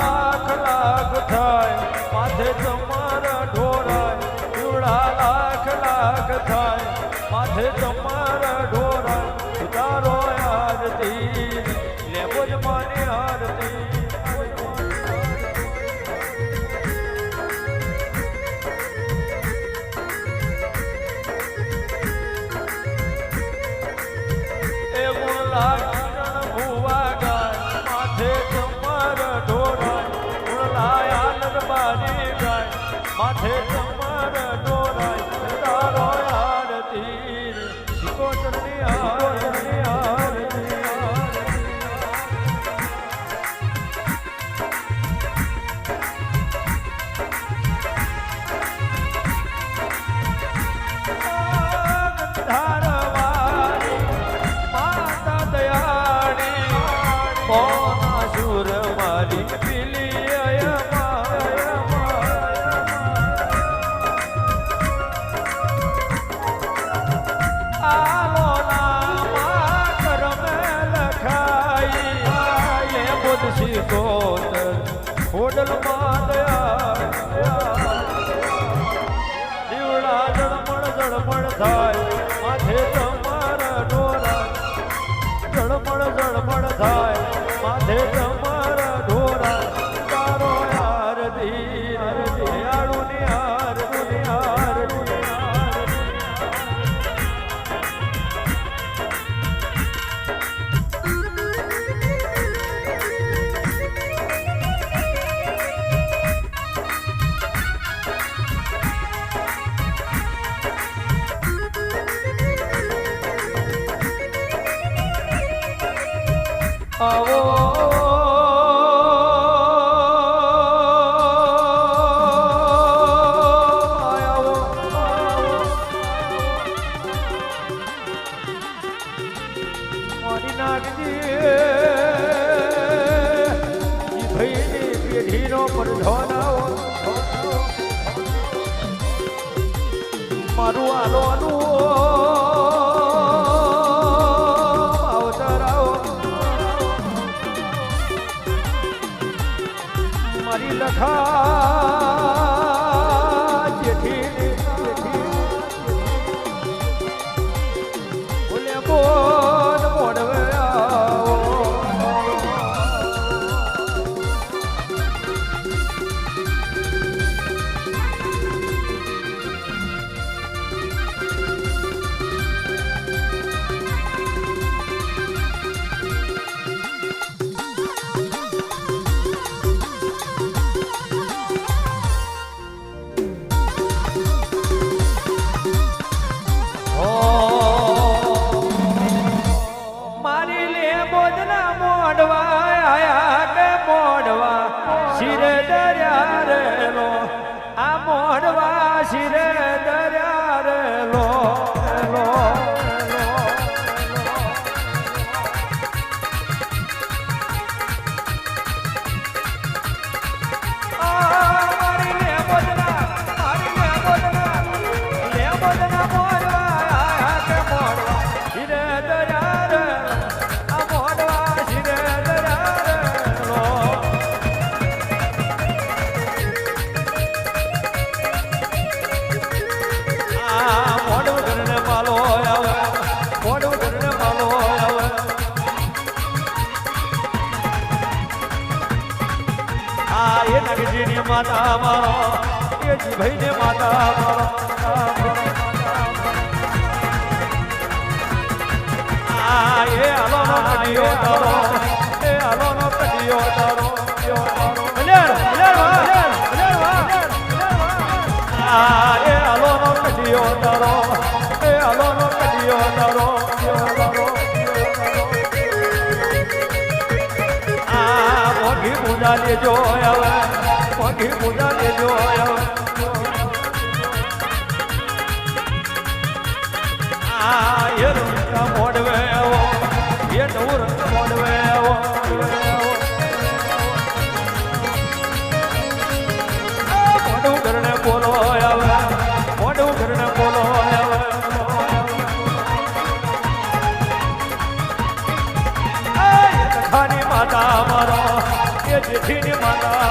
લાખ લાખ થાય, માથે તમારા ઢોરાય પીવડા લાખ થાય, માથે તમારા ઢોરાય, ઉતારો આરતી લેવો જ મારી આરતી. ગાય માથે તારો ઢોરા તીર. આરતી શિકોતરની બુદ્ધ ખોડલ માં દયા દીવડા જળમણ જળમણ થાય માથે તમારા ડોરા જળમણ જળમણ થાય માથે આવો પેઢીનો પડધો મારું આલોનું અવતરાવો શિરે દરિયા રેલો. આ મોડવા શિરે દર્યા માતા મારો એ જીભાઈને માતા મારો એ આલોનો કડિયો તારો, એ આલોનો કડિયો તારો. એ આલોનો કડિયો તારો, એ આલોનો કડિયો તારો હવે મોઘી પૂજા હવે આ મોડવે આવો, એ રંગ મોડવે આવો. મોઢું ઘરને બોલો આવે મોઢું ઘરને બોલો આવે લખાની માતા મારો જેઠીને માતા.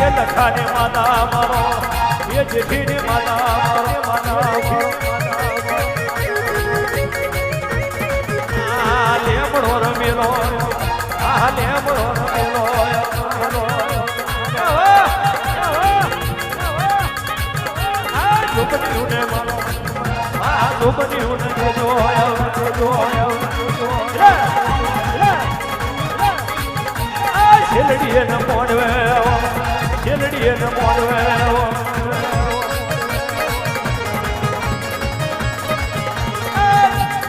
એ લખાને માતા મારો, એ જેઠીને માતા મારો લેમડો રમેલો, આ લેમડો રમેલો છોકરીઓને મારો. જોજો જોજો આ શેલડીએ ન મોડવે શેલડીએ ન મોડવે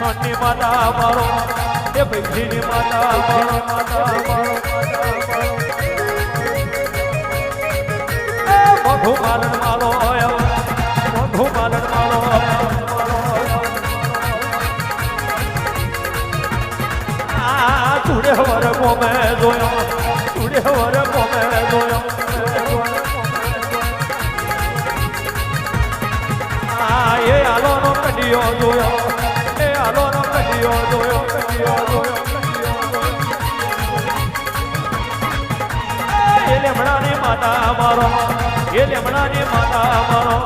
મનની માતા મારો એ મારો આ વર કોમે જોયો ચૂડે વર કોમે જોયો એ આલોનો કડિયો જોયો, એ આલોનો કડિયો જોયો કડિયો જોયો એ લેમડાની માતા મારો, એ લેમડાની માતા મારો.